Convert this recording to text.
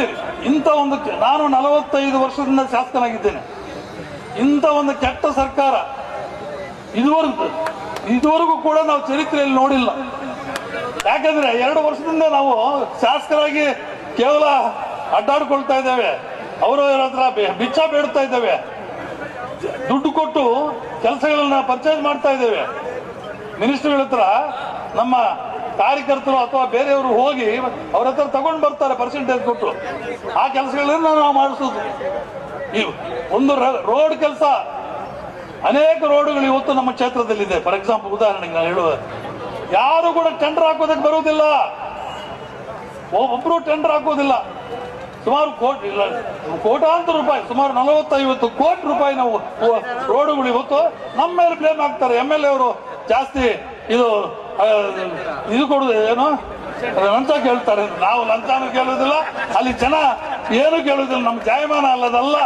ಹೇಳ್ತೀನಿ. ಇಂಥ ಒಂದು ನಾನು ನಲವತ್ತೈದು ವರ್ಷದಿಂದ ಶಾಸಕನಾಗಿದ್ದೇನೆ. ಇಂಥ ಒಂದು ಕೆಟ್ಟ ಸರ್ಕಾರ ಇದುವರೆಗೂ ಇದುವರೆಗೂ ಕೂಡ ನಾವು ಚರಿತ್ರೆಯಲ್ಲಿ ನೋಡಿಲ್ಲ. ಯಾಕಂದ್ರೆ ಎರಡು ವರ್ಷದಿಂದ ನಾವು ಶಾಸಕರಾಗಿ ಕೇವಲ ಅಡ್ಡಾಡ್ಕೊಳ್ತಾ ಇದ್ದೇವೆ. ಅವರವರ ಹತ್ರ ಬಿಚ್ಚ ಬೇಡ್ತಾ ಇದ್ದೇವೆ. ದುಡ್ಡು ಕೊಟ್ಟು ಕೆಲಸಗಳನ್ನ ಪರ್ಚೇಸ್ ಮಾಡ್ತಾ ಇದ್ದೇವೆ. ಮಿನಿಸ್ಟರ್ಗಳ ಹತ್ರ ನಮ್ಮ ಕಾರ್ಯಕರ್ತರು ಅಥವಾ ಬೇರೆಯವರು ಹೋಗಿ ಅವ್ರ ಹತ್ರ ತಗೊಂಡು ಬರ್ತಾರೆ ಪರ್ಸೆಂಟೇಜ್ ಕೊಟ್ಟು ಆ ಕೆಲಸಗಳನ್ನ ನಾವು ಮಾಡಿಸೋದು. ಒಂದು ರೋಡ್ ಕೆಲಸ. ಅನೇಕ ರೋಡ್ಗಳು ಇವತ್ತು ನಮ್ಮ ಕ್ಷೇತ್ರದಲ್ಲಿದೆ. ಫಾರ್ ಎಕ್ಸಾಂಪಲ್ ಉದಾಹರಣೆಗೆ ನಾನು ಹೇಳುವ, ಯಾರು ಕೂಡ ಟೆಂಡರ್ ಹಾಕೋದಕ್ಕೆ ಬರುವುದಿಲ್ಲ. ಒಬ್ರು ಟೆಂಡರ್ ಹಾಕೋದಿಲ್ಲ. ಸುಮಾರು ಕೋಟಿ ಕೋಟಾಂತರ ರೂಪಾಯಿ, ಸುಮಾರು ನಲವತ್ತೈವತ್ತು ಕೋಟಿ ರೂಪಾಯಿ ನಾವು ರೋಡ್ಗಳು ಇವತ್ತು ನಮ್ಮ ಮೇಲೆ ಬ್ಲೇಮ್ ಹಾಕ್ತಾರೆ. ಎಂ ಎಲ್ ಎ ಅವರು ಜಾಸ್ತಿ ಇದು ಇದು ಕೊಡುದು ಏನು? ಲಂಚ ಕೇಳ್ತಾರೆ. ನಾವು ಲಂಚಾನು ಕೇಳುವುದಿಲ್ಲ. ಅಲ್ಲಿ ಜನ ಏನು ಕೇಳುವುದಿಲ್ಲ. ನಮ್ಮ ಜಾಯಮಾನ ಅಲ್ಲದಲ್ಲ.